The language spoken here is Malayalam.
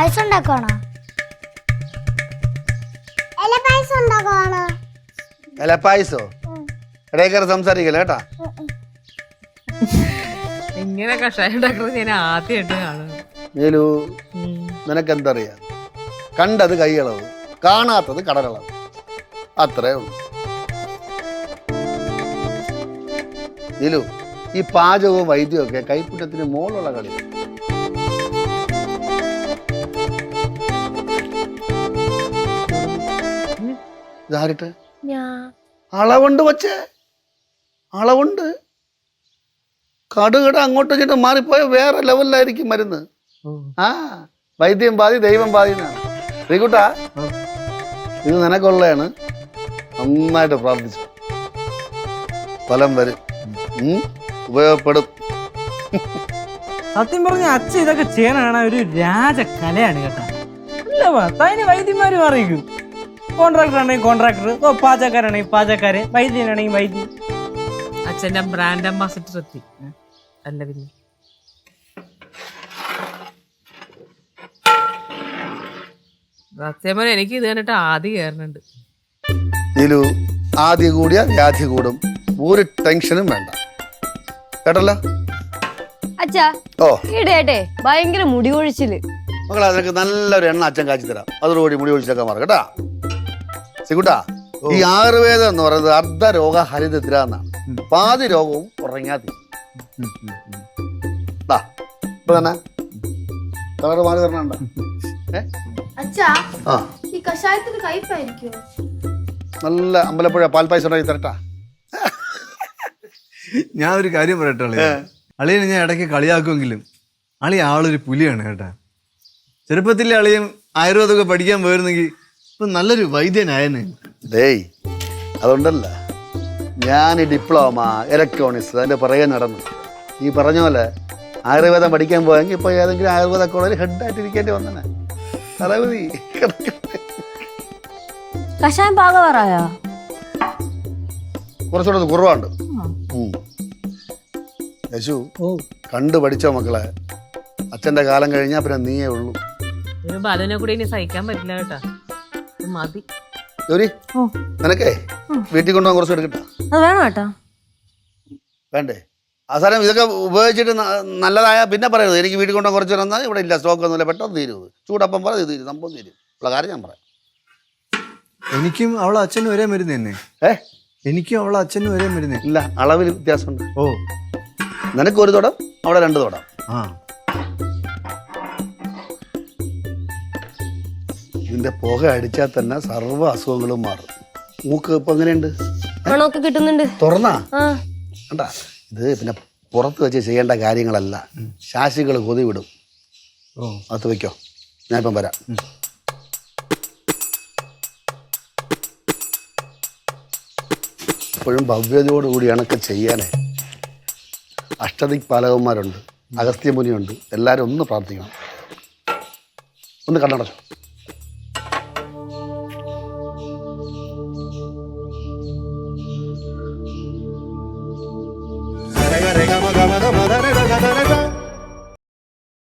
പായസം ഉണ്ടാക്കണോ ഇടയ്ക്കറി സംസാരിക്കല്ലേ കേട്ടാ? ഇങ്ങനെ കഷായം ഉണ്ടാക്കുന്നത് ഞാൻ ആദ്യമായിട്ട് കാണുന്നു നീലു ഉം. നിനക്കെന്തറിയാം? കണ്ടത് കൈയളവ് കാണാത്തത് കടലളവ്. അത്രേ ഉള്ളൂ. നീലു ഈ പാചകവും വൈദ്യവും ഒക്കെ കൈപ്പുറ്റത്തിന് മോളുള്ള കളി ഇതാരിട്ട്? അളവുണ്ട് വച്ചേ അളവുണ്ട്. കടുകട അങ്ങോട്ടും ഇങ്ങോട്ടും മാറിപ്പോയ വേറെ ലെവലിലായിരിക്കും മരുന്ന്. ആ വൈദ്യം ബാധി ദൈവം പാതി എന്നാണ്. ശ്രീകുട്ടാ ഇത് നിനക്കുള്ളതാണ് നന്നായിട്ട് പ്രാർത്ഥിച്ചു. ഫലം വരും. ഉപയോഗപ്പെടും. സത്യം പറഞ്ഞ അച്ഛൻ ഇതൊക്കെ ചെയ്യാനാണ് ഒരു രാജകലയാണ് കേട്ടോ. അല്ല വൈദ്യന്മാര് അറിയിക്കും കോൺട്രാക്ടർ ആണെങ്കിൽ കോൺട്രാക്ടർ പാചകക്കാരാണെങ്കിൽ പാചകക്കാര്. വൈദ്യനാണെങ്കിൽ വൈദ്യൻ. അച്ഛന്റെ ബ്രാൻഡ് അംബാസിഡർ എത്തി. അല്ല പിന്നെ. സത്യം പറഞ്ഞാൽ എനിക്ക് ഇത് കണ്ടിട്ട് ആദ്യം കയറുന്നുണ്ട് ഇതിലു ആദ്യ കൂടിയ വ്യാധി കൂടും. ഒരു ടെൻഷനും വേണ്ട. കേട്ടല്ലോ? അച്ഛാ ഓ. ഈടേട്ടെ ഭയങ്കര മുടി കൊഴിച്ചിൽ. മക്കളെ അതൊക്കെ നല്ലൊരു എണ്ണ അച്ഛൻ കാച്ചി തരാം. അതോടുകൂടി മുടി ഒഴിച്ചൊക്കെ മാറും. കേട്ടാ? ശ്രീകുട്ടാ ഈ ആയുർവേദം എന്ന് പറയുന്നത് അർദ്ധ രോഗ ഹരിദ്ര എന്നാണ് പാതി രോഗവും ഉറങ്ങാതി ഇപ്പൊ തന്നെ. കളർ മാറി തരണണ്ട ആ. ഈ കഷായത്തിന് കയ്പായിരിക്കും നല്ല അമ്പലപ്പുഴ പാൽപ്പായസം ഉണ്ടാക്കി തരട്ടാ. ഞാൻ ഒരു കാര്യം പറയട്ടെ അളിയ. അളിയനെ ഞാൻ ഇടയ്ക്ക് കളിയാക്കുമെങ്കിലും അളി ആളൊരു പുലിയാണ് കേട്ടാ. ചെറുപ്പത്തിലെ അളിയും ആയുർവേദമൊക്കെ പഠിക്കാൻ പോയിരുന്നെങ്കിൽ ഇപ്പൊ നല്ലൊരു വൈദ്യനായനെ. ഡേയ് അതുണ്ടല്ല. ഞാൻ ഈ ഡിപ്ലോമ ഇലക്ട്രോണിക്സ് അതിന്റെ പുറകെ നടന്നു. ഈ പറഞ്ഞ പോലെ ആയുർവേദം പഠിക്കാൻ പോയെങ്കിൽ ഇപ്പോൾ ഏതെങ്കിലും ആയുർവേദ കോളേജിൽ ഹെഡായിട്ട് ഇരിക്കേണ്ടി വന്നനെ. തലവതി കഷായം പാകവറായോ? കുറച്ചുകൂടെ കുറവുണ്ട്. യശു കണ്ടു പഠിച്ചോ മക്കളെ? അച്ഛന്റെ കാലം കഴിഞ്ഞാൽ പിന്നെ നീയേ ഉള്ളൂ. അതിനെ ബാലുവിനെ കൂടി ഇനി സഹിക്കാൻ പറ്റില്ല കേട്ടാ. മതി. ജോലി? ഓ. നിനക്കേ? വീട്ടിൽ കൊണ്ടുപോകാൻ കുറച്ച് എടുക്കട്ടാ. അത് വേണം കേട്ടോ. വേണ്ടേ? അവസാനം ഇതൊക്കെ ഉപയോഗിച്ചിട്ട് നല്ലതായ പിന്നെ പറയരുത്. എനിക്ക് വീട്ടിൽ കൊണ്ടുപോകാൻ കുറച്ച് തന്നാൽ ഇവിടെ ഇല്ല. സ്റ്റോക്ക് ഒന്നുമില്ല. പെട്ടെന്ന് തീരുത് ചൂടപ്പം പറ ഇത് തീരും. സംഭവം തീരും. ഉള്ള കാര്യം ഞാൻ പറയാം. എനിക്കും അവളെ അച്ഛനും ഒരേ മരുന്ന് തന്നെ. ഏ? എനിക്കും അവളെ അച്ഛനും ഒരേ മരുന്ന് ഇല്ല. അളവിൽ വ്യത്യാസമുണ്ട്. ഓ. നിനക്ക് ഒരു തുടം അവിടെ രണ്ട് തുടം. ആ. ഇതിന്റെ പുക അടിച്ചാൽ തന്നെ സർവ അസുഖങ്ങളും മാറും. മൂക്ക് ഇപ്പൊ എങ്ങനെയുണ്ട്? മണമൊക്കെ കിട്ടുന്നുണ്ട്. തുറന്നാ? കണ്ടാ? ഇത് പിന്നെ പുറത്ത് വെച്ച് ചെയ്യേണ്ട കാര്യങ്ങളല്ല. ശാശികൾ കൊതി വിടും. അത് വയ്ക്കോ വെക്കോ. ഞാൻ ഇപ്പം വരാം. ഇപ്പോഴും ഭവ്യതയോടുകൂടി ഒക്കെ ചെയ്യാനേ. അഷ്ടദിക് പാലകന്മാരുണ്ട്. അഗസ്ത്യമുനിയുണ്ട് എല്ലാവരും ഒന്ന് പ്രാർത്ഥിക്കണം. ഒന്ന് കണ്ണടച്ചു. da ma da ma da da da da da